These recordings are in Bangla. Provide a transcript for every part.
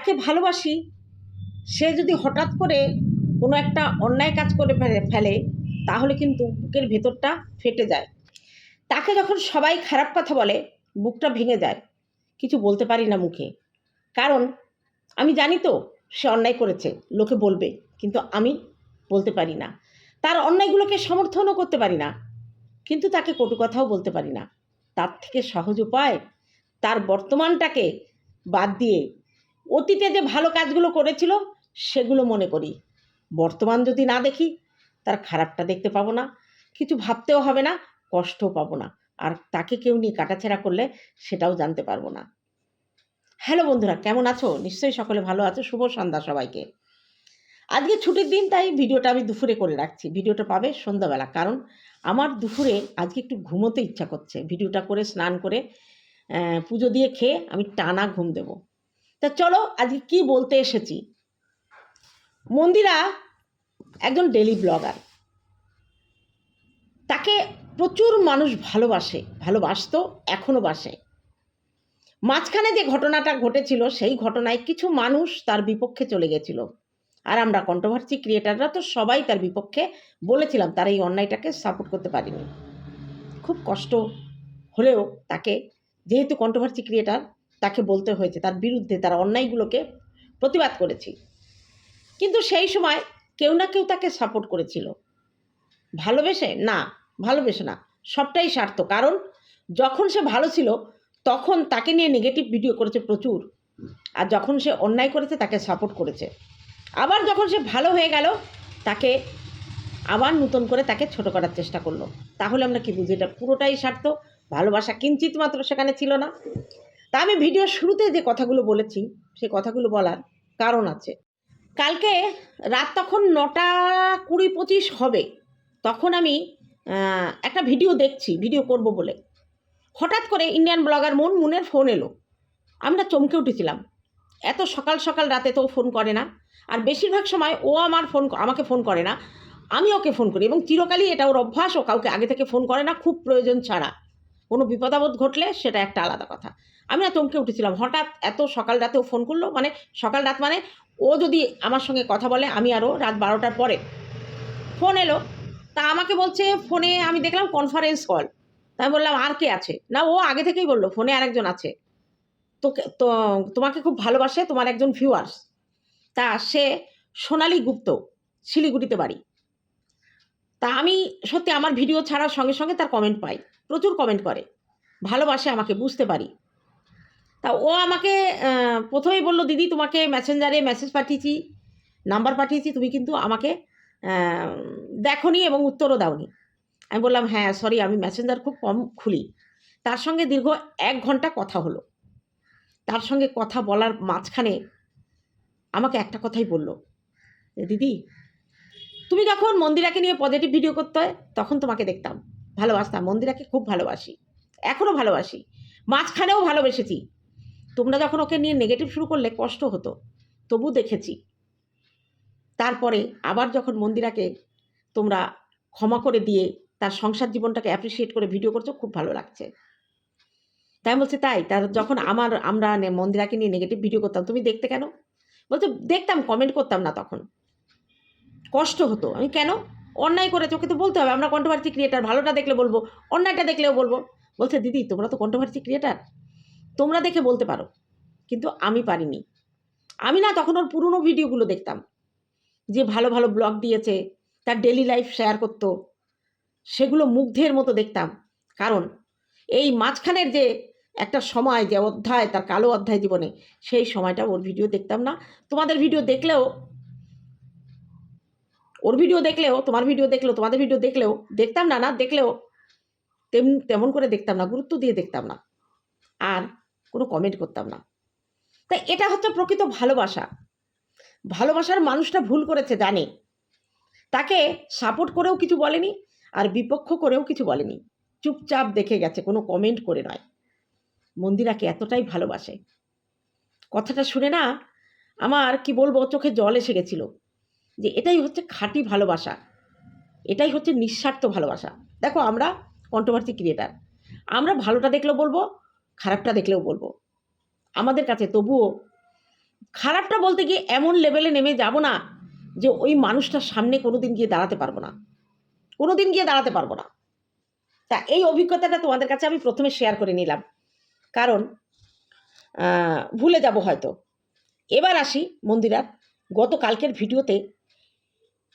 যাকে ভালোবাসি, সে যদি হঠাৎ করে কোনো একটা অন্যায় কাজ করে ফেলে তাহলে কিন্তু বুকের ভেতরটা ফেটে যায়। তাকে যখন সবাই খারাপ কথা বলে, বুকটা ভেঙে যায়। কিছু বলতে পারি না মুখে। কারণ আমি জানি তো, সে অন্যায় করেছে, লোকে বলবে, কিন্তু আমি বলতে পারি না। তার অন্যায়গুলোকে সমর্থনও করতে পারি না। কিন্তু তাকে কটু কথাও বলতে পারি না। তার থেকে সহজ উপায়, তার বর্তমানটাকে বাদ দিয়ে অতীতে যে ভালো কাজগুলো করেছিল, সেগুলো মনে করি। বর্তমান যদি না দেখি, তার খারাপটা দেখতে পাবো না। কিছু ভাবতেও হবে না, কষ্টও পাবো না। আর তাকে কেউ নিয়ে কাটাছেড়া করলে সেটাও জানতে পারব না। হ্যালো বন্ধুরা, কেমন আছো? নিশ্চয়ই সকলে ভালো আছো। শুভ সন্ধ্যা সবাইকে। আজকে ছুটির দিন, তাই ভিডিওটা আমি দুপুরে করে রাখছি। ভিডিওটা পাবে সন্ধ্যাবেলা। কারণ আমার দুপুরে আজকে একটু ঘুমোতে ইচ্ছা করছে। ভিডিওটা করে স্নান করে পুজো দিয়ে খেয়ে আমি টানা ঘুম দেব। তা চলো আজকে কি বলতে এসেছি? মন্দিরা একজন ডেলি ব্লগার তাকে প্রচুর মানুষ ভালোবাসে, ভালোবাসতো, এখনও বাসে। মাঝখানে যে ঘটনাটা ঘটেছিল, সেই ঘটনায় কিছু মানুষ তার বিপক্ষে চলে গেছিল। আর আমরা কন্ট্রোভার্সি ক্রিয়েটাররা তো সবাই তার বিপক্ষে বলেছিলাম, তার এই অন্যায়টাকে সাপোর্ট করতে পারিনি। খুব কষ্ট হলেও তাকে, যেহেতু কন্ট্রোভার্সি ক্রিয়েটার তাকে বলতে হয়েছে, তার বিরুদ্ধে তার অন্যায়গুলোকে প্রতিবাদ করেছি। কিন্তু সেই সময় কেউ না কেউ তাকে সাপোর্ট করেছিল। ভালোবেসে? না ভালোবেসে না, সবটাই স্বার্থ। কারণ যখন সে ভালো ছিল, তখন তাকে নিয়ে নেগেটিভ ভিডিও করেছে প্রচুর। আর যখন সে অন্যায় করেছে, তাকে সাপোর্ট করেছে। আবার যখন সে ভালো হয়ে গেল, তাকে আবার নতুন করে তাকে ছোট করার চেষ্টা করল। তাহলে আমরা কি বুঝি এটা পুরোটাই স্বার্থ? ভালোবাসা কিঞ্চিত মাত্র সেখানে ছিল না। তা আমি ভিডিও শুরুতে যে কথাগুলো বলেছি, সে কথাগুলো বলার কারণ আছে। কালকে রাত তখন নটা কুড়ি পঁচিশ হবে, তখন আমি একটা ভিডিও দেখছি, ভিডিও করব বলে। হঠাৎ করে ইন্ডিয়ান ব্লগার মন মুনের ফোন এলো। আমরা চমকে উঠেছিলাম। এত সকাল সকাল রাতে তো ফোন করে না, আর বেশিরভাগ সময় ও আমার ফোন, আমাকে ফোন করে না। আমি ওকে ফোন করি এবং চিরকালই এটা ওর অভ্যাস, ও কাউকে আগে থেকে ফোন করে না, খুব প্রয়োজন ছাড়া। কোনো বিপদাবোধ ঘটলে সেটা একটা আলাদা কথা। আমি না চমকে উঠেছিলাম। হঠাৎ এত সকাল রাতে ও ফোন করল। মানে সকাল রাত মানে ও যদি আমার সঙ্গে কথা বলে, আমি আরও রাত বারোটার পরে। ফোন এলো। তা আমাকে বলছে ফোনে আমি দেখলাম কনফারেন্স কল তা আমি বললাম, আর কে আছে? না, ও আগে থেকেই বলল ফোনে আরেকজন আছে। তোকে, তো, তোমাকে খুব ভালোবাসে, তোমার একজন ভিউয়ার্স তা সে সোনালি গুপ্ত, শিলিগুড়িতে বাড়ি। তা আমি সত্যি আমার ভিডিও ছাড়ার সঙ্গে সঙ্গে তার কমেন্ট পাই। প্রচুর কমেন্ট করে। ভালোবাসে আমাকে, বুঝতে পারি। তা ও আমাকে প্রথমেই বলল, দিদি, তোমাকে মেসেঞ্জারে মেসেজ পাঠিয়েছি নাম্বার পাঠিয়েছি, তুমি কিন্তু আমাকে দেখনি এবং উত্তরও দাওনি। আমি বললাম হ্যাঁ সরি আমি মেসেঞ্জার খুব কম খুলি। তার সঙ্গে দীর্ঘ এক ঘণ্টা কথা হলো। তার সঙ্গে কথা বলার মাঝখানে আমাকে একটা কথাই বলল, দিদি, তুমি যখন মন্দিরাকে নিয়ে পজিটিভ ভিডিও করতে হয়, তখন তোমাকে দেখতাম। ভালোবাসতাম, মন্দিরাকে খুব ভালোবাসি এখনও ভালোবাসি। মাঝখানেও ভালোবেসেছি। তোমরা যখন ওকে নিয়ে নেগেটিভ শুরু করলে কষ্ট হতো, তবু দেখেছি। তারপরে আবার যখন মন্দিরাকে তোমরা ক্ষমা করে দিয়ে তার সংসার জীবনটাকে অ্যাপ্রিসিয়েট করে ভিডিও করছ, খুব ভালো লাগছে। তাই বলছি, তাই তার যখন আমার, আমরা মন্দিরাকে নিয়ে নেগেটিভ ভিডিও করতাম, তুমি দেখতে কেন? বলছে, দেখতাম কমেন্ট করতাম না তখন। কষ্ট হতো। আমি, কেন? অন্যায় করেছে ওকে তো বলতে হবে, আমরা কন্ট্রোভার্সি ক্রিয়েটার ভালোটা দেখলে বলব, অন্যায়টা দেখলেও বলব। বলছে, দিদি, তোমরা তো কন্ট্রোভার্সি ক্রিয়েটার তোমরা দেখে বলতে পারো, কিন্তু আমি পারিনি। আমি না তখন ওর পুরনো ভিডিওগুলো দেখতাম, যে ভালো ভালো ব্লগ দিয়েছে, তার ডেলি লাইফ শেয়ার করতো, সেগুলো মুগ্ধের মতো দেখতাম। কারণ এই মাঝখানের যে একটা সময়, যে অধ্যায়, তার কালো অধ্যায় জীবনে, সেই সময়টা ওর ভিডিও দেখতাম না। তোমাদের ভিডিও দেখলেও ওর ভিডিও দেখলেও, তোমার ভিডিও দেখলেও, তোমাদের ভিডিও দেখলেও, দেখতাম না না, দেখলেও, তেম, তেমন করে দেখতাম না, গুরুত্ব দিয়ে দেখতাম না। আর কোনো কমেন্ট করতাম না। তাই এটা হচ্ছে প্রকৃত ভালোবাসা। ভালোবাসার মানুষটা ভুল করেছে, জানে। তাকে সাপোর্ট করেও কিছু বলেনি, আর বিপক্ষ করেও কিছু বলেনি। চুপচাপ দেখে গেছে, কোনো কমেন্ট করে নয়। মন্দিরাকে এতটাই ভালোবাসে। কথাটা শুনে না, আমার, কি বলব, চোখে জল এসে গেছিল। যে এটাই হচ্ছে খাঁটি ভালোবাসা। এটাই হচ্ছে নিঃস্বার্থ ভালোবাসা। দেখো আমরা কন্ট্রোভার্সি ক্রিয়েটার আমরা ভালোটা দেখলেও বলব, খারাপটা দেখলেও বলব। আমাদের কাছে তবুও খারাপটা বলতে গিয়ে এমন লেভেলে নেমে যাব না যে ওই মানুষটার সামনে কোনো দিন গিয়ে দাঁড়াতে পারব না। কোনো দিন গিয়ে দাঁড়াতে পারব না। তা এই অভিজ্ঞতাটা তোমাদের কাছে আমি প্রথমে শেয়ার করে নিলাম। কারণ ভুলে যাব হয়তো। এবার আসি মন্দিরার। গতকালকের ভিডিওতে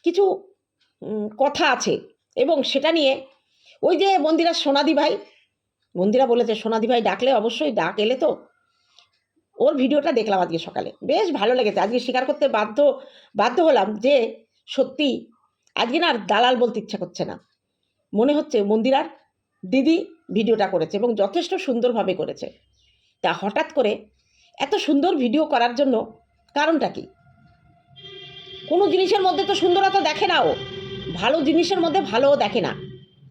কিছু কথা আছে এবং সেটা নিয়ে ওই যে মন্দিরার সোনাদি ভাই মন্দিরা বলেছে সোনাদি ভাই ডাকলে অবশ্যই ডাক এলে তো। ওর ভিডিওটা দেখলাম আজকে সকালে। বেশ ভালো লেগেছে। আজকে স্বীকার করতে বাধ্য বাধ্য হলাম যে সত্যি আজকে না আর দালাল বলতে ইচ্ছা করছে না। মনে হচ্ছে মন্দিরার দিদি ভিডিওটা করেছে এবং যথেষ্ট সুন্দরভাবে করেছে। তা হঠাৎ করে এত সুন্দর ভিডিও করার জন্য কারণটা কি? কোনো জিনিসের মধ্যে তো সুন্দরতা দেখে না ও। ভালো জিনিসের মধ্যে ভালোও দেখে না।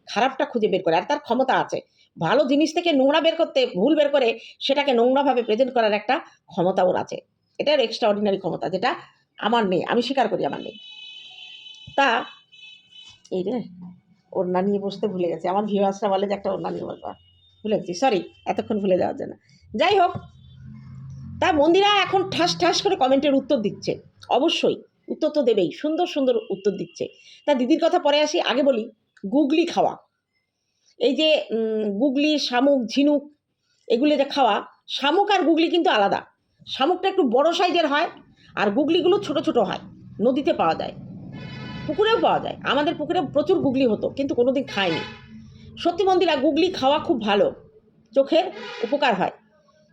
খারাপটা খুঁজে বের করে, আর তার ক্ষমতা আছে। ভালো জিনিস থেকে নোংরা বের করতে, ভুল বের করে সেটাকে নোংরাভাবে প্রেজেন্ট করার একটা ক্ষমতা ওর আছে। এটার এক্সট্রা অর্ডিনারি ক্ষমতা, যেটা আমার নেই আমি স্বীকার করি আমার নেই তা, এই রে, ওড়না নিয়ে বসতে ভুলে গেছে। আমার ভিউয়ার্সরা বলে যে একটা ওড়না নিয়ে বসবা। ভুলে গেছি সরি এতক্ষণ ভুলে যাওয়ার জন্য। যাই হোক, তা মন্দিরা এখন ঠাস ঠাস করে কমেন্টের উত্তর দিচ্ছে। অবশ্যই। উত্তর তো দেবেই, সুন্দর সুন্দর উত্তর দিচ্ছে। তা দিদির কথা পরে আসি, আগে বলি, গুগলি খাওয়া। এই যে গুগলি, শামুক, ঝিনুক, এগুলি যে খাওয়া, শামুক আর গুগলি কিন্তু আলাদা। শামুকটা একটু বড় সাইজের হয়, আর গুগলিগুলো ছোট ছোট হয়, নদীতে পাওয়া যায়। পুকুরেও পাওয়া যায়, আমাদের পুকুরে প্রচুর গুগলি হতো, কিন্তু কোনোদিন খাইনি সত্যি মন্দিরা গুগলি খাওয়া খুব ভালো, চোখের উপকার হয়।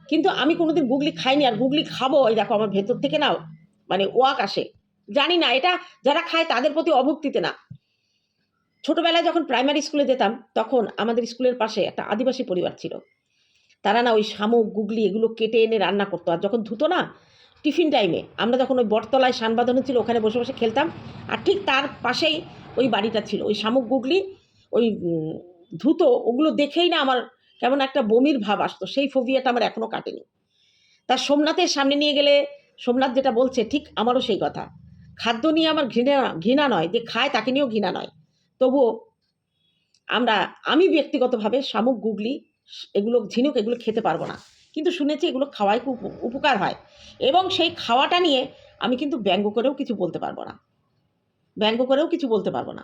কিন্তু আমি কোনোদিন গুগলি খাইনি, আর গুগলি খাব, এই দেখো আমার ভেতর থেকে নাও মানে ওয়াক আসে। জানি না, এটা যারা খায় তাদের প্রতি অভক্তিতে না। ছোটবেলায় যখন প্রাইমারি স্কুলে যেতাম, তখন আমাদের স্কুলের পাশে একটা আদিবাসী পরিবার ছিল। তারা না ওই শামুক, গুগলি এগুলো কেটে এনে রান্না করতো। আর যখন ধুতো না, টিফিন টাইমে আমরা যখন ওই বটতলায় সান ছিল, ওখানে বসে বসে খেলতাম। আর ঠিক তার পাশেই ওই বাড়িটা ছিল। ওই শামুক, গুগলি, ওই ধুতো, ওগুলো দেখেই না আমার কেমন একটা বমির ভাব আসতো। সেই ফোবিয়াটা আমার এখনও কাটেনি। তার সোমনাথের সামনে নিয়ে গেলে, সোমনাথ যেটা বলছে, ঠিক আমারও সেই কথা। খাদ্য নিয়ে আমার ঘৃণা ঘৃণা নয়, যে খায় তাকে নিয়েও ঘৃণা নয়। তবুও আমরা, আমি ব্যক্তিগতভাবে শামুক, গুগলি, এগুলো, ঝিনুক এগুলো খেতে পারব না। কিন্তু শুনেছি এগুলো খাওয়ায় খুব উপকার হয়। এবং সেই খাওয়াটা নিয়ে আমি কিন্তু ব্যঙ্গ করেও কিছু বলতে পারব না। ব্যঙ্গ করেও কিছু বলতে পারব না।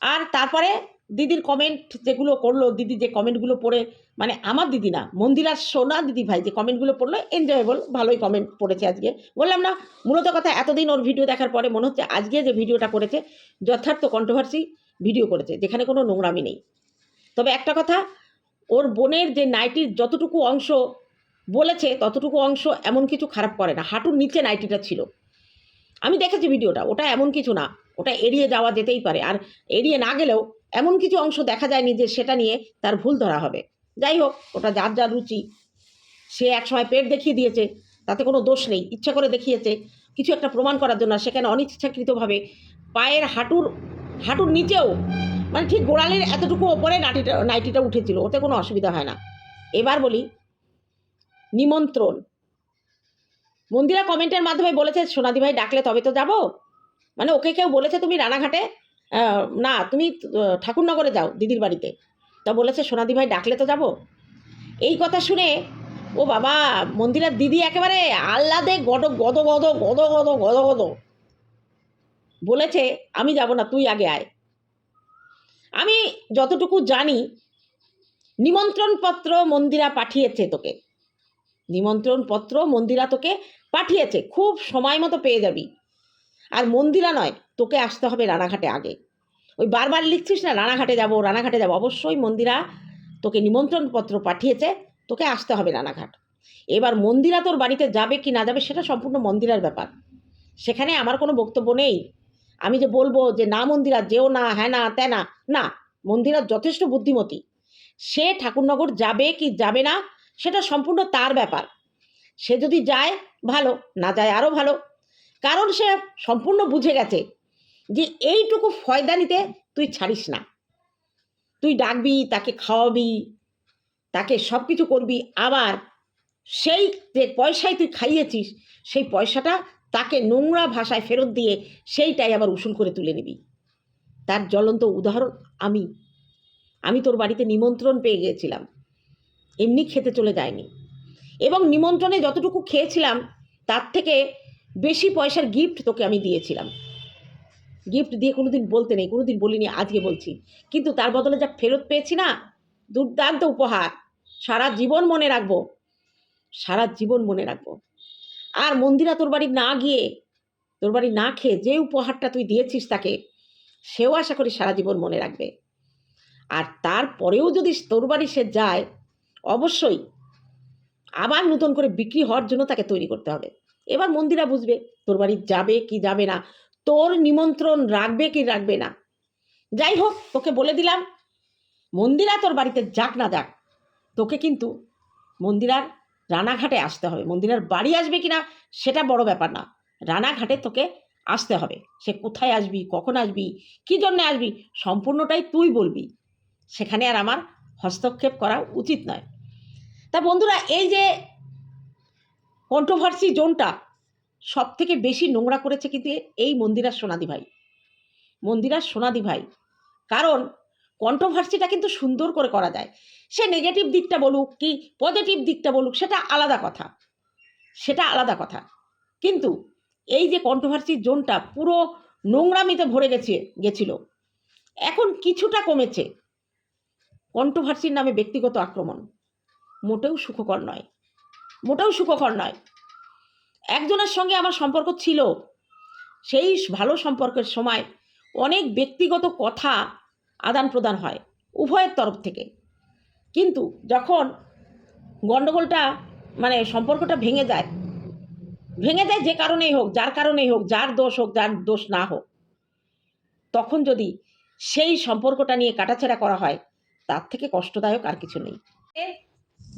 আর তারপরে দিদির কমেন্ট যেগুলো করল, দিদি যে কমেন্টগুলো পড়ে মানে আমার দিদি না, মন্দিরার সোনা দিদি ভাই যে কমেন্টগুলো পড়ল এনজয়েবল ভালোই কমেন্ট পড়েছে আজকে। বললাম না, মূলত কথা এতদিন ওর ভিডিও দেখার পরে মনে হচ্ছে আজকে যে ভিডিওটা করেছে, যথার্থ কন্ট্রোভার্সি ভিডিও করেছে, যেখানে কোনো নোংরামি নেই। তবে একটা কথা, ওর বোনের যে নাইটির যতটুকু অংশ বলেছে, ততটুকু অংশ এমন কিছু খারাপ করে না, হাঁটুর নিচে নাইটিটা ছিল। আমি দেখেছি ভিডিওটা ওটা এমন কিছু না। ওটা এড়িয়ে যাওয়া যেতেই পারে। আর এড়িয়ে না গেলেও এমন কিছু অংশ দেখা যায়নি যে সেটা নিয়ে তার ভুল ধরা হবে। যাই হোক, ওটা যার যার রুচি, সে একসময় পেট দেখিয়ে দিয়েছে, তাতে কোনো দোষ নেই, ইচ্ছা করে দেখিয়েছে। কিছু একটা প্রমাণ করার জন্য সেখানে অনিচ্ছাকৃতভাবে পায়ের হাঁটুর হাঁটুর নিচেও মানে ঠিক গোড়ালির এতটুকু ওপরে নাটিটা, নাইটিটা উঠেছিল, ওতে কোনো অসুবিধা হয় না। এবার বলি, নিমন্ত্রণ। মন্দিরা কমেন্টের মাধ্যমে বলেছে সোনাদি ভাই ডাকলে তবে তো যাব? মানে ওকে কেউ বলেছে তুমি রানাঘাটে না, তুমি ঠাকুরনগরে যাও দিদির বাড়িতে। তা বলেছে, সোনাদি ভাই ডাকলে তো যাব। এই কথা শুনে, ও বাবা, মন্দিরার দিদি একেবারে আহ্লাদে গদ গদ গদ গদ গদ গদ গদ। বলেছে, আমি যাব না, তুই আগে আয়। আমি যতটুকু জানি, নিমন্ত্রণপত্র মন্দিরা পাঠিয়েছে তোকে। নিমন্ত্রণপত্র মন্দিরা তোকে পাঠিয়েছে, খুব সময় মতো পেয়ে যাবি। আর মন্দিরা নয়, তোকে আসতে হবে রানাঘাটে আগে। ওই বারবার লিখছিস না, রানাঘাটে যাব রানাঘাটে যাব। অবশ্যই মন্দিরা তোকে নিমন্ত্রণপত্র পাঠিয়েছে, তোকে আসতে হবে রানাঘাট। এবার মন্দিরা তোর বাড়িতে যাবে কি না যাবে সেটা সম্পূর্ণ মন্দিরার ব্যাপার। সেখানে আমার কোনো বক্তব্য নেই। আমি যে বলব যে না মন্দিরা, যেও না হ্যাঁ না, ত্যাঁ না না, মন্দিরা যথেষ্ট বুদ্ধিমতী। সে ঠাকুরনগর যাবে কি যাবে না, সেটা সম্পূর্ণ তার ব্যাপার। সে যদি যায়, ভালো, না যায় আরও ভালো। কারণ সে সম্পূর্ণ বুঝে গেছে যে এইটুকু ফয়দা নিতে তুই ছাড়িস না। তুই ডাকবি, তাকে খাওয়াবি, তাকে সব কিছু করবি, আবার সেই যে পয়সায় তুই খাইয়েছিস, সেই পয়সাটা তাকে নোংরা ভাষায় ফেরত দিয়ে সেইটাই আবার উসুল করে তুলে নিবি। তার জ্বলন্ত উদাহরণ আমি। আমি তোর বাড়িতে নিমন্ত্রণ পেয়ে গিয়েছিলাম। এমনি খেতে চলে যায়নি। এবং নিমন্ত্রণে যতটুকু খেয়েছিলাম, তার থেকে বেশি পয়সার গিফট তোকে আমি দিয়েছিলাম। গিফট দিয়ে কোনো দিন বলতে নেই কোনো দিন বলিনি, আজকে বলছি। কিন্তু তার বদলে যা ফেরত পেয়েছি না, দুর্দান্ত উপহার। সারা জীবন মনে রাখব, সারা জীবন মনে রাখব। আর মন্দিরা তোর বাড়ি না গিয়ে, তোর বাড়ি না খেয়ে যে উপহারটা তুই দিয়েছিস তাকে, সেও আশা করি সারা জীবন মনে রাখবে। আর তারপরেও যদি তোর বাড়ি সে যায়, অবশ্যই আবার নতুন করে বিক্রি হওয়ার জন্য তাকে তৈরি করতে হবে। এবার মন্দিরা বুঝবে, তোর বাড়ি যাবে কি যাবে না? তোর নিমন্ত্রণ রাখবে কি রাখবে না? যাই হোক, তোকে বলে দিলাম, মন্দিরা তোর বাড়িতে যাক না যাক, তোকে কিন্তু মন্দিরার রানাঘাটে আসতে হবে। মন্দিরার বাড়ি আসবে কি না সেটা বড় ব্যাপার না, রানাঘাটে তোকে আসতে হবে। সে কোথায় আসবি, কখন আসবি, কী জন্যে আসবি, সম্পূর্ণটাই তুই বলবি। সেখানে আর আমার হস্তক্ষেপ করা উচিত নয়। তা বন্ধুরা, এই যে কন্ট্রোভার্সি জোনটা সব থেকে বেশি নোংরা করেছে কিন্তু এই মন্দিরার সোনাদি ভাই। মন্দিরার সোনাদি ভাই। কারণ কন্ট্রোভার্সিটা কিন্তু সুন্দর করে করা যায়। সে নেগেটিভ দিকটা বলুক কি পজিটিভ দিকটা বলুক, সেটা আলাদা কথা। সেটা আলাদা কথা। কিন্তু এই যে কন্ট্রোভার্সি জোনটা পুরো নোংরামিতে ভরে গেছে, গেছিল। এখন কিছুটা কমেছে। কন্ট্রোভার্সির নামে ব্যক্তিগত আক্রমণ। মোটেও সুখকর নয়। মোটেও সুখকর নয়। একজনের সঙ্গে আমার সম্পর্ক ছিল। সেই ভালো সম্পর্কের সময় অনেক ব্যক্তিগত কথা আদান প্রদান হয় উভয়ের তরফ থেকে। কিন্তু যখন গণ্ডগোলটা মানে সম্পর্কটা ভেঙে যায় ভেঙে যায় যে কারণেই হোক, যার কারণেই হোক, যার দোষ হোক, যার দোষ না হোক, তখন যদি সেই সম্পর্কটা নিয়ে কাটাছেড়া করা হয়, তার থেকে কষ্টদায়ক আর কিছু নেই।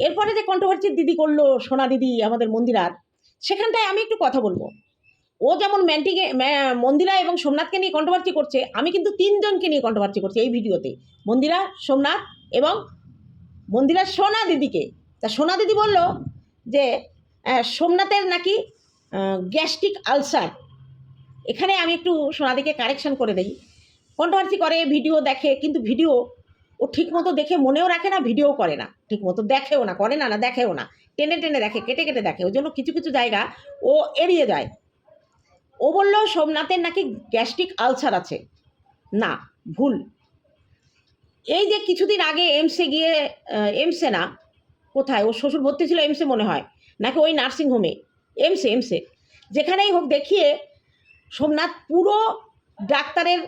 এরপরে যে কন্ট্রোভার্সি দিদি করল, সোনা দিদি, আমাদের মন্দিরার, সেখানটায় আমি একটু কথা বলব। ও যেমন ম্যান্টিকে মন্দিরা এবং সোমনাথকে নিয়ে কন্ট্রোভার্সি করছে, আমি কিন্তু তিনজনকে নিয়ে কন্ট্রোভার্সি করছি এই ভিডিওতে। মন্দিরা, সোমনাথ এবং মন্দিরার সোনা দিদিকে। তা সোনা দিদি বলল যে সোমনাথের নাকি গ্যাস্ট্রিক আলসার। এখানে আমি একটু সোনাদিকে কারেকশন করে দিই। কন্ট্রোভার্সি করে, ভিডিও দেখে, কিন্তু ভিডিও ও ঠিকমতো দেখে মনেও রাখে না, ভিডিও করে না। ঠিকমতো দেখেও না, করে না না দেখেও না। টেনে টেনে দেখে, কেটে কেটে দেখে। ওই জন্য কিছু কিছু জায়গা ও এড়িয়ে যায়। ও বলল, সোমনাথের নাকি গ্যাস্ট্রিক আলসার আছে। না, ভুল। এই যে কিছুদিন আগে এমসে গিয়ে এমসে না, কোথায়? ওর শ্বশুর ভর্তি ছিল এমসে মনে হয়। নাকি ওই নার্সিংহোমে এমসে এমসে। যেখানেই হোক দেখিয়ে সোমনাথ পুরো ডাক্তারের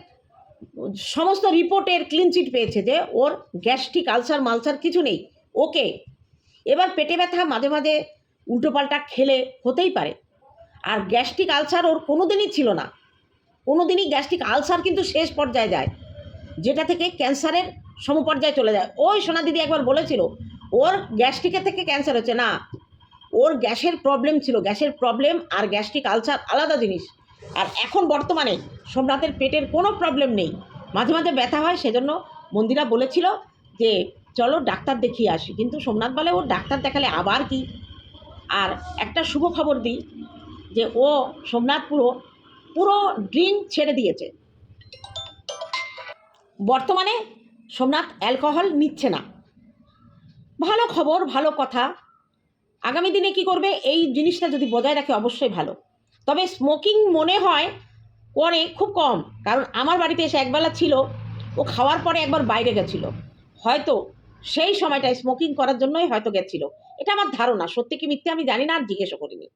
সমস্ত রিপোর্টের ক্লিন চিট পেয়েছে যে ওর গ্যাস্ট্রিক আলসার মালসার কিছু নেই। ওকে, এবার পেটে ব্যথা মাঝে মাঝে উল্টোপাল্টা খেলে হতেই পারে। আর গ্যাস্ট্রিক আলসার ওর কোনো দিনই ছিল না। কোনো দিনই গ্যাস্ট্রিক আলসার কিন্তু শেষ পর্যায়ে যায়, যেটা থেকে ক্যান্সারের সমপর্যায়ে চলে যায়। ওই সোনা দিদি একবার বলেছিল, ওর গ্যাস্ট্রিকের থেকে ক্যান্সার হচ্ছে না। ওর গ্যাসের প্রবলেম ছিল। গ্যাসের প্রবলেম আর গ্যাস্ট্রিক আলসার আলাদা জিনিস। আর এখন বর্তমানে সোমনাথের পেটের কোনো প্রবলেম নেই। মাঝে মাঝে ব্যথা হয়, সেজন্য মন্দিরা বলেছিল যে, চলো ডাক্তার দেখিয়ে আসি। কিন্তু সোমনাথ বলে, ও ডাক্তার দেখালে আবার কি? আর একটা শুভ খবর দিই, যে ও সোমনাথ পুরো পুরো ড্রিঙ্ক ছেড়ে দিয়েছে। বর্তমানে সোমনাথ অ্যালকোহল নিচ্ছে না। ভালো খবর, ভালো কথা। আগামী দিনে কি করবে? এই জিনিসটা যদি বজায় রাখে, অবশ্যই ভালো। তবে স্মোকিং মনে হয় করে খুব কম। কারণ আমার বাড়িতে এসে একবেলা ছিল, ও খাওয়ার পরে একবার বাইরে গেছিল। হয়তো সেই সময়টায় স্মোকিং করার জন্যই হয়তো গেছিল। এটা আমার ধারণা। সত্যি কি মিথ্যে আমি জানি না আর জিজ্ঞেসও করিনি।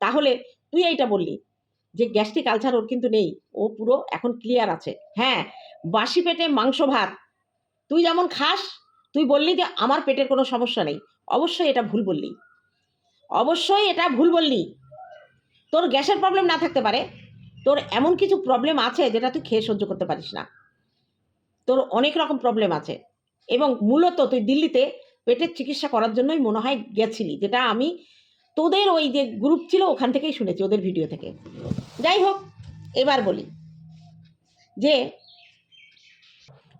তাহলে তুই এইটা বললি যে গ্যাস্ট্রিক আলসার ওর কিন্তু নেই। ও পুরো এখন ক্লিয়ার আছে। হ্যাঁ বাসি পেটে মাংস ভাত। তুই যেমন খাস, তুই বললি যে আমার পেটের কোনো সমস্যা নেই। অবশ্যই এটা ভুল বললি। অবশ্যই এটা ভুল বললি। তোর গ্যাসের প্রবলেম না থাকতে পারে। তোর এমন কিছু প্রবলেম আছে যেটা তুই খেয়ে সহ্য করতে পারিস না। তোর অনেক রকম প্রবলেম আছে। এবং মূলত তুই দিল্লিতে পেটের চিকিৎসা করার জন্যই মনে হয় গেছিলি, যেটা আমি তোদের ওই যে গ্রুপ ছিল ওখান থেকেই শুনেছি, ওদের ভিডিও থেকে। যাই হোক, এবার বলি যে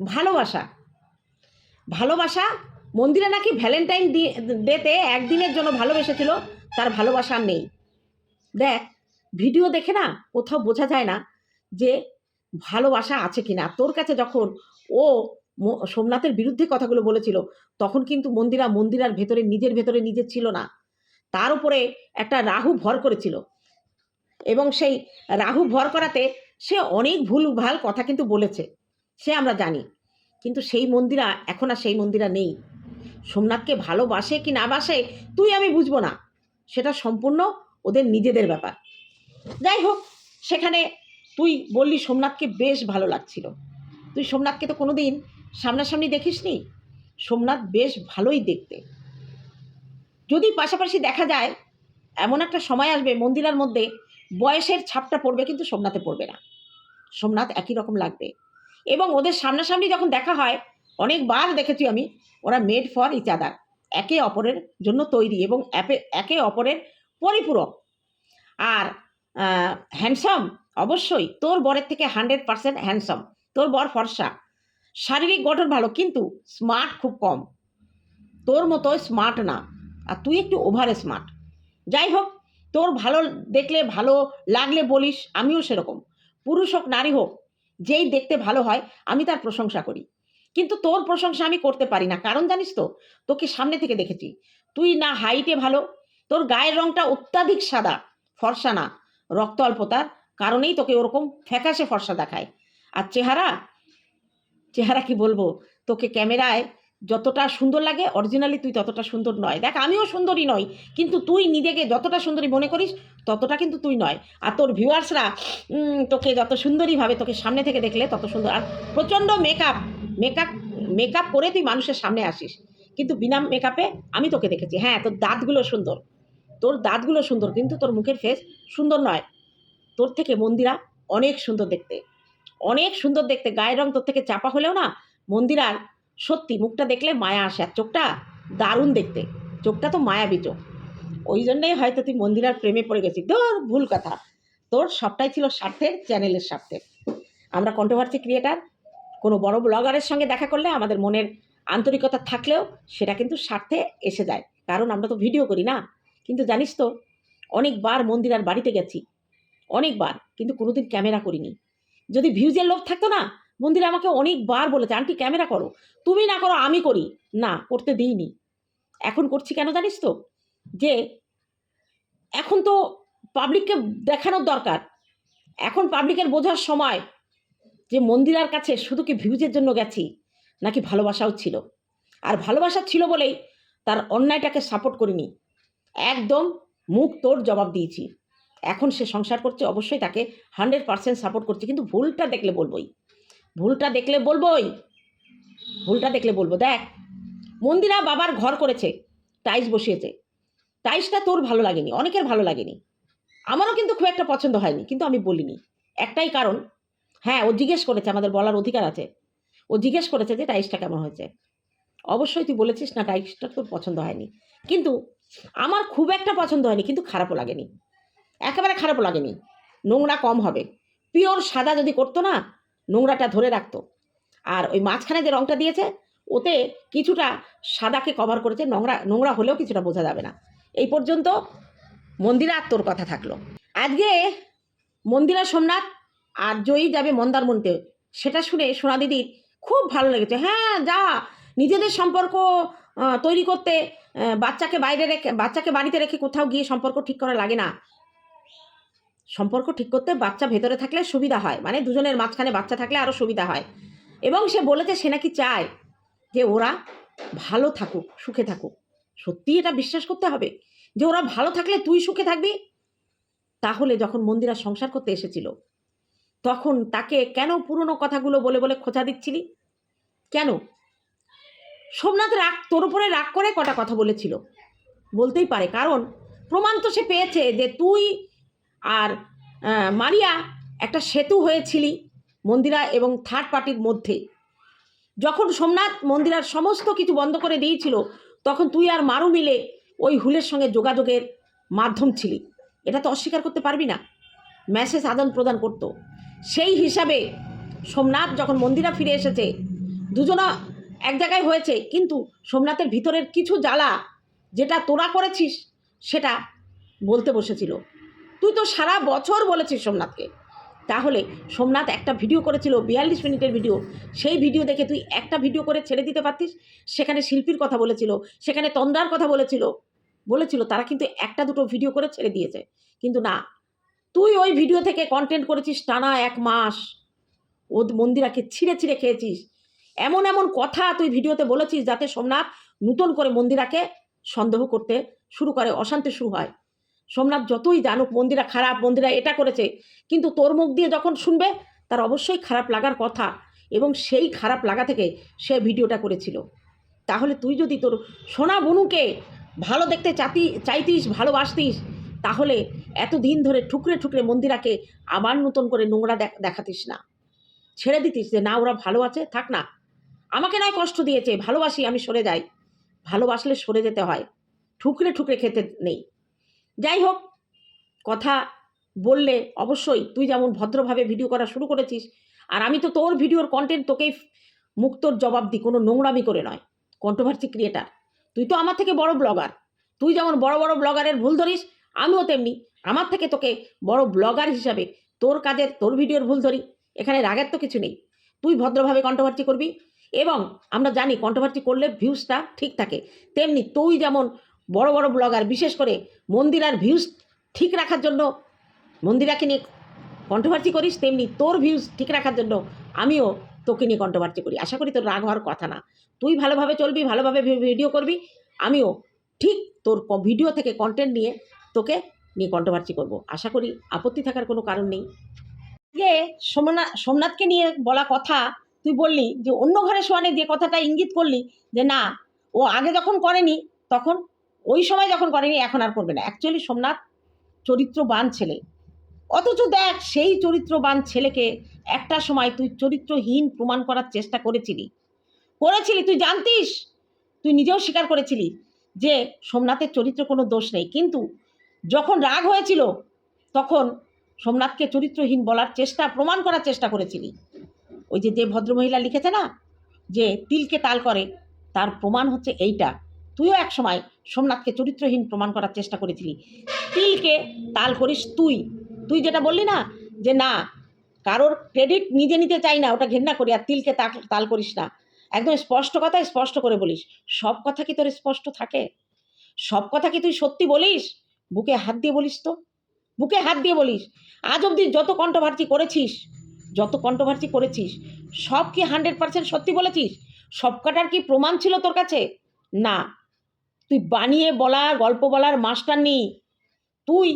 ভালোবাসা। ভালোবাসা মন্দিরে নাকি ভ্যালেন্টাইন ডেতে একদিনের জন্য ভালোবেসেছিল, তার ভালোবাসা নেই। দেখ, ভিডিও দেখে না কোথাও বোঝা যায় না যে ভালোবাসা আছে কিনা। তোর কাছে যখন ও সোমনাথের বিরুদ্ধে কথাগুলো বলেছিল, তখন কিন্তু মন্দিরা মন্দিরার ভেতরে, নিজের ভেতরে নিজের ছিল না। তার উপরে একটা রাহু ভর করেছিল। এবং সেই রাহু ভর করাতে সে অনেক ভুল ভালো কথা কিন্তু বলেছে। সে আমরা জানি। কিন্তু সেই মন্দিরা, এখন আর সেই মন্দিরা নেই। সোমনাথকে ভালোবাসে কি না বাসে, তুই আমি বুঝব না। সেটা সম্পূর্ণ ওদের নিজেদের ব্যাপার। যাই হোক সেখানে তুই বললি সোমনাথকে বেশ ভালো লাগছিল। তুই সোমনাথকে তো কোনোদিন সামনাসামনি দেখিসনি? সোমনাথ বেশ ভালোই দেখতে। যদি পাশাপাশি দেখা যায়, এমন একটা সময় আসবে মন্দিরার মধ্যে বয়সের ছাপটা পড়বে কিন্তু সোমনাথে পড়বে না। সোমনাথ একই রকম লাগবে। এবং ওদের সামনাসামনি যখন দেখা হয়, অনেকবার দেখেছি আমি, ওরা মেড ফর ইচ আদার একে অপরের জন্য তৈরি এবং একে অপরের পরিপূরক। আর হ্যান্ডসাম অবশ্যই তোর বরের থেকে হান্ড্রেড পার্সেন্ট হ্যান্ডসাম তোর বর ফর্সা। শারীরিক গঠন ভালো, কিন্তু স্মার্ট খুব কম। তোর মতো স্মার্ট না। আর তুই একটু ওভার স্মার্ট যাই হোক, তোর ভালো দেখলে ভালো লাগলে বলিস, আমিও সেরকম। পুরুষ হোক, নারী হোক, যেই দেখতে ভালো হয়, আমি তার প্রশংসা করি। কিন্তু তোর প্রশংসা আমি করতে পারি না। কারণ জানিস তো, তোকে সামনে থেকে দেখেছি। তুই না হাইটে ভালো তোর গায়ের রংটা অত্যাধিক সাদা, ফর্সা না। রক্ত অল্পতার কারণেই তোকে ওরকম ফ্যাকাশে ফর্সা দেখায়। আর চেহারা? চেহারা কি বলব? তোকে ক্যামেরায় যতটা সুন্দর লাগে অরিজিনালি তুই ততটা সুন্দর নয়। দেখ, আমিও সুন্দরী নই, কিন্তু তুই নিজেকে যতটা সুন্দরী মনে করিস, ততটা কিন্তু তুই নয়। আর তোর ভিউয়ার্সরা তোকে যত সুন্দরীভাবে তোকে সামনে থেকে দেখলে তত সুন্দর। আর প্রচণ্ড মেকআপ মেকআপ মেকআপ করে তুই মানুষের সামনে আসিস। কিন্তু বিনা মেকআপে আমি তোকে দেখেছি। হ্যাঁ তোর দাঁতগুলো সুন্দর। তোর দাঁতগুলো সুন্দর, কিন্তু তোর মুখের ফেস সুন্দর নয়। তোর থেকে মন্দিরা অনেক সুন্দর দেখতে। অনেক সুন্দর দেখতে। গায়ের রং তোর থেকে চাপা হলেও না মন্দিরার সত্যি মুখটা দেখলে মায়া আসে আর চোখটা দারুণ দেখতে। চোখটা তো মায়াবী চোখ। ওই জন্যেই হয়তো তুই মন্দিরার প্রেমে পড়ে গেছিস। তোর ভুল কথা। তোর সবটাই ছিল স্বার্থের, চ্যানেলের স্বার্থে আমরা কন্ট্রোভার্সি ক্রিয়েটার কোনো বড় ব্লগারের সঙ্গে দেখা করলে আমাদের মনের আন্তরিকতা থাকলেও সেটা কিন্তু স্বার্থে এসে যায়। কারণ আমরা তো ভিডিও করি না। কিন্তু জানিস তো, অনেকবার মন্দিরার বাড়িতে গেছি। অনেকবার, কিন্তু কোনোদিন ক্যামেরা করিনি। যদি ভিউজের লোভ থাকতো না, মন্দিরে আমাকে অনেকবার বলেছে, আন্টি, ক্যামেরা করো। তুমি না করো, আমি করি। না, করতে দিইনি। এখন করছি কেন জানিস তো? যে, এখন তো পাবলিককে দেখানোর দরকার। এখন পাবলিকের বোঝার সময় যে মন্দিরার কাছে শুধু কি ভিউজের জন্য গেছি, নাকি ভালোবাসাও ছিল। আর ভালোবাসা ছিল বলেই তার অন্যায়টাকে সাপোর্ট করিনি। একদম মুখ তোর জবাব দিয়েছি। এখন সে সংসার করছে, অবশ্যই তাকে হান্ড্রেড পার্সেন্ট সাপোর্ট করছে। কিন্তু ভুলটা দেখলে বলবই। ভুলটা দেখলে বলবোই। ভুলটা দেখলে বলব। দেখ, মন্দিরা বাবার ঘর করেছে, টাইলস বসিয়েছে। টাইলসটা তোর ভালো লাগেনি, অনেকের ভালো লাগেনি। আমারও কিন্তু খুব একটা পছন্দ হয়নি, কিন্তু আমি বলিনি। একটাই কারণ হ্যাঁ ও জিজ্ঞেস করেছে, আমাদের বলার অধিকার আছে। ও জিজ্ঞেস করেছে যে টাইসটা কেমন হয়েছে। অবশ্যই তুই বলেছিস না টাইসটা তোর পছন্দ হয়নি। কিন্তু আমার খুব একটা পছন্দ হয়নি, কিন্তু খারাপও লাগেনি। একেবারে খারাপও লাগেনি। নোংরা কম হবে। পিওর সাদা যদি করতো না, নোংরাটা ধরে রাখতো। আর ওই মাঝখানে যে রঙটা দিয়েছে, ওতে কিছুটা সাদাকে কভার করেছে, নোংরা নোংরা হলেও কিছুটা বোঝা যাবে না। এই পর্যন্ত মন্দিরা আর তোর কথা থাকল। আজকে মন্দিরা সোমনাথ আর জয়ী যাবে মন্দারমণিতে সেটা শুনে সোনা দিদির খুব ভালো লেগেছে। হ্যাঁ যা, নিজেদের সম্পর্ক তৈরি করতে বাচ্চাকে বাইরে রেখে, বাচ্চাকে বাড়িতে রেখে কোথাও গিয়ে সম্পর্ক ঠিক করা লাগে না। সম্পর্ক ঠিক করতে বাচ্চা ভেতরে থাকলে সুবিধা হয় মানে দুজনের মাঝখানে বাচ্চা থাকলে আরও সুবিধা হয়। এবং সে বলেছে সে নাকি চায় যে ওরা ভালো থাকুক, সুখে থাকুক। সত্যি এটা বিশ্বাস করতে হবে? যে ওরা ভালো থাকলে তুই সুখে থাকবি? তাহলে যখন মন্দিরা সংসার করতে এসেছিল, তখন তাকে কেন পুরনো কথাগুলো বলে বলে খোঁচা দিচ্ছিলি? কেন? সোমনাথ রাগ, তোর উপরে রাগ করে কটা কথা বলেছিল। বলতেই পারে, কারণ প্রমাণ তো সে পেয়েছে যে তুই আর মারিয়া একটা সেতু হয়েছিলি মন্দিরা এবং থার্ড পার্টির মধ্যে। যখন সোমনাথ মন্দিরার সমস্ত কিছু বন্ধ করে দিয়েছিল, তখন তুই আর মারু মিলে ওই হুলের সঙ্গে যোগাযোগের মাধ্যম ছিলি। এটা তো অস্বীকার করতে পারবি না। মেসেজ আদান প্রদান করতো। সেই হিসাবে সোমনাথ যখন মন্দিরা ফিরে এসেছে, দুজনা এক জায়গায় হয়েছে, কিন্তু সোমনাথের ভিতরের কিছু জ্বালা যেটা তোরা করেছিস সেটা বলতে বসেছিল। তুই তো সারা বছর বলেছিস সোমনাথকে। তাহলে সোমনাথ একটা ভিডিও করেছিল, বিয়াল্লিশ মিনিটের ভিডিও। সেই ভিডিও দেখে তুই একটা ভিডিও করে ছেড়ে দিতে পারতিস? সেখানে শিল্পীর কথা বলেছিল, সেখানে তন্দ্রার কথা বলেছিল। বলেছিল, তারা কিন্তু একটা দুটো ভিডিও করে ছেড়ে দিয়েছে। কিন্তু না, তুই ওই ভিডিও থেকে কন্টেন্ট করেছিস টানা এক মাস। ও মন্দিরাকে ছিঁড়ে ছিঁড়ে খেয়েছিস। এমন এমন কথা তুই ভিডিওতে বলেছিস যাতে সোমনাথ নূতন করে মন্দিরাকে সন্দেহ করতে শুরু করে, অশান্তি শুরু হয়। সোমনাথ যতই জানুক মন্দিরা খারাপ, মন্দিরা এটা করেছে, কিন্তু তোর মুখ দিয়ে যখন শুনবে, তার অবশ্যই খারাপ লাগার কথা এবং সেই খারাপ লাগা থেকে সে ভিডিওটা করেছিল। তাহলে তুই যদি তোর সোনা বনুকে ভালো দেখতে চাতি, চাইতিস, ভালোবাসতিস, তাহলে এতদিন ধরে ঠুকরে ঠুকরে মন্দিরাকে আবার নতুন করে নোংরা দেখ- দেখাতিস না। ছেড়ে দিতিস যে, না, ওরা ভালো আছে, থাক না। আমাকে নয় কষ্ট দিয়েছে, ভালোবাসি, আমি সরে যাই। ভালোবাসলে সরে যেতে হয়, ঠুকরে ঠুকরে খেতে নেই। যাই হোক, কথা বললে অবশ্যই তুই যেমন ভদ্রভাবে ভিডিও করা শুরু করেছিস, আর আমি তো তোর ভিডিওর কন্টেন্ট তোকেই মুক্তর জবাব দিই, কোনো নোংরামি করে নয় কন্ট্রোভার্সি ক্রিয়েটার তুই তো আমার থেকে বড় ব্লগার তুই যেমন বড় বড় ব্লগারের ভুল ধরিস, আমিও তেমনি। আমার থেকে তোকে বড় ব্লগার হিসাবে তোর কাজের, তোর ভিডিওর ভুল ধরি, এখানে রাগের তো কিছু নেই। তুই ভদ্রভাবে কন্ট্রোভার্সি করবি এবং আমরা জানি কন্ট্রোভার্সি করলে ভিউজটা ঠিক থাকে। তেমনি তুই যেমন বড় বড় ব্লগার বিশেষ করে মন্দিরার ভিউজ ঠিক রাখার জন্য মন্দিরাকে নিয়ে কন্ট্রোভার্সি করিস, তেমনি তোর ভিউজ ঠিক রাখার জন্য আমিও তোকে নিয়ে কন্ট্রোভার্সি করি। আশা করি তোর রাগ হওয়ার কথা না। তুই ভালোভাবে চলবি, ভালোভাবে ভিডিও করবি, আমিও ঠিক তোর ভিডিও থেকে কন্টেন্ট নিয়ে তোকে নিয়ে কন্ট্রোভার্সি করব। আশা করি আপত্তি থাকার কোনো কারণ নেই। যে সোমনাথ সোমনাথকে নিয়ে বলা কথা তুই বললি যে অন্য ঘরে শোয়ানে যে কথাটা ইঙ্গিত করলি যে না, ও আগে যখন করেনি, তখন ওই সময় যখন করেনি, এখন আর করবে না। অ্যাকচুয়ালি সোমনাথ চরিত্রবান ছেলে। অথচ দেখ, সেই চরিত্রবান ছেলেকে একটা সময় তুই চরিত্রহীন প্রমাণ করার চেষ্টা করেছিলি। করেছিলি, তুই জানতিস? তুই নিজেও স্বীকার করেছিলি যে সোমনাথের চরিত্র কোনো দোষ নেই। কিন্তু যখন রাগ হয়েছিল, তখন সোমনাথকে চরিত্রহীন বলার চেষ্টা, প্রমাণ করার চেষ্টা করেছিলি। ওই যে যে ভদ্রমহিলা লিখেছে না? যে তিলকে তাল করে, তার প্রমাণ হচ্ছে এইটা। তুইও এক সময় সোমনাথকে চরিত্রহীন প্রমাণ করার চেষ্টা করেছিলি। তিলকে তাল করিস তুই। তুই যেটা বললি না, যে না, কারোর ক্রেডিট নিজে নিতে চাই না, ওটা ঘেন্না করি, আর তিলকে তাক, তাল করিস না। একদম স্পষ্ট কথা স্পষ্ট করে বলিস। সব কথা কি তোর স্পষ্ট থাকে? সব কথা কি তুই সত্যি বলিস? বুকে হাত দিয়ে বলিস তো। বুকে হাত দিয়ে বলিস। আজ অবধি যত কন্ট্রোভার্সি করেছিস যত কন্ট্রোভার্সি করেছিস, সব কি হান্ড্রেড পার্সেন্ট সত্যি বলেছিস? সব কটার কি প্রমাণ ছিল তোর কাছে? না। তুই বানিয়ে বলা গল্প বলার মাস্টার নেই। তুই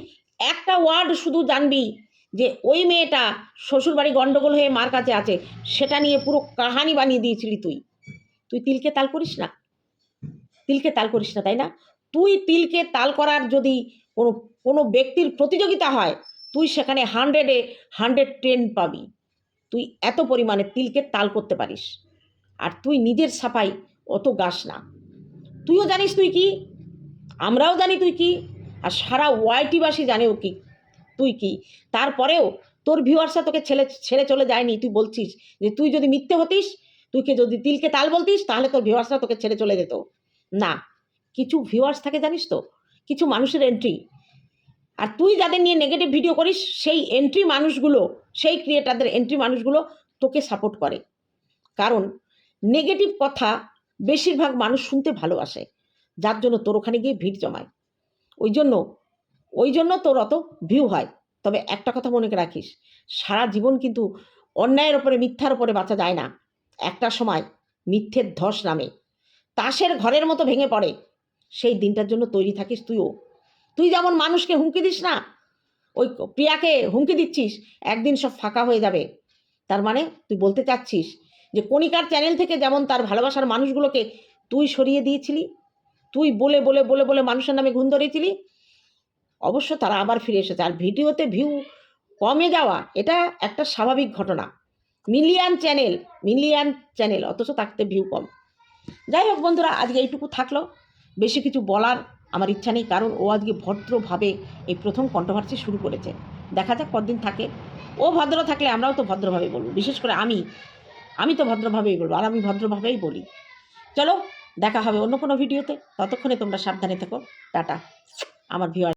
একটা ওয়ার্ড শুধু জানবি যে ওই মেয়েটা শ্বশুরবাড়ি গণ্ডগোল হয়ে মার কাছে আছে, সেটা নিয়ে পুরো কাহানি বানিয়ে দিয়েছিলি তুই। তুই তিলকে তাল করিস না? তিলকে তাল করিস না, তাই না? তুই তিলকে তাল করার যদি কোনো কোনো ব্যক্তির প্রতিযোগিতা হয়, তুই সেখানে হান্ড্রেডে হান্ড্রেড টেন পাবি। তুই এত পরিমাণে তিলকে তাল করতে পারিস। আর তুই নিজের সাফাই অত গাস না। তুইও জানিস তুই কি? আমরাও জানি তুই কি? আর সারা ওয়াইটিবাসী জানেও কি? তুই কি? তারপরেও তোর ভিউয়ার্সরা তোকে ছেলে, ছেড়ে চলে যায়নি। তুই বলছিস যে তুই যদি মিথ্যে হতিস, তুইকে যদি তিলকে তাল বলতিস, তাহলে তোর ভিউয়ার্সরা তোকে ছেড়ে চলে যেত। না, কিছু ভিউয়ার্স থাকে জানিস তো? কিছু মানুষের এন্ট্রি আর তুই যাদের নিয়ে নেগেটিভ ভিডিও করিস, সেই এন্ট্রি মানুষগুলো, সেই ক্রিয়েটারদের এন্ট্রি মানুষগুলো তোকে সাপোর্ট করে। কারণ নেগেটিভ কথা বেশিরভাগ মানুষ শুনতে ভালোবাসে, যার জন্য তোর ওখানে গিয়ে ভিড় জমায়। ওই জন্য ওই জন্য তোর অত ভিউ হয়। তবে একটা কথা মনে রাখিস, সারা জীবন কিন্তু অন্যায়ের ওপরে মিথ্যার ওপরে বাঁচা যায় না। একটা সময় মিথ্যের ধস নামে, তাসের ঘরের মতো ভেঙে পড়ে। সেই দিনটার জন্য তৈরি থাকিস তুইও। তুই যেমন মানুষকে হুমকি দিস না, ওই প্রিয়াকে হুমকি দিচ্ছিস, একদিন সব ফাঁকা হয়ে যাবে। তার মানে তুই বলতে চাচ্ছিস যে কণিকার চ্যানেল থেকে যেমন তার ভালোবাসার মানুষগুলোকে তুই সরিয়ে দিয়েছিলি, তুই বলে বলে বলে বলে মানুষের নামে ঘুম ধরেছিলি, অবশ্য তারা আবার ফিরে এসেছে। আর ভিডিওতে ভিউ কমে যাওয়া, এটা একটা স্বাভাবিক ঘটনা। মিলিয়ন চ্যানেল মিলিয়ন চ্যানেল অথচ তাতে ভিউ কম। যাই হোক বন্ধুরা, আজকে এইটুকু থাকল। বেশি কিছু বলার আমার ইচ্ছা নেই কারণ ও আজকে ভদ্রভাবে এই প্রথম কন্ট্রোভার্সি শুরু করেছে। দেখা যাক কদিন থাকে। ও ভদ্র থাকলে আমরাও তো ভদ্রভাবে বলব। বিশেষ করে আমি। আমি তো ভদ্রভাবেই বলব। আর আমি ভদ্রভাবেই বলি। চলো, দেখা হবে অন্য কোনো ভিডিওতে। ততক্ষণে তোমরা সাবধানে থাকো। টাটা। আমার ভিউ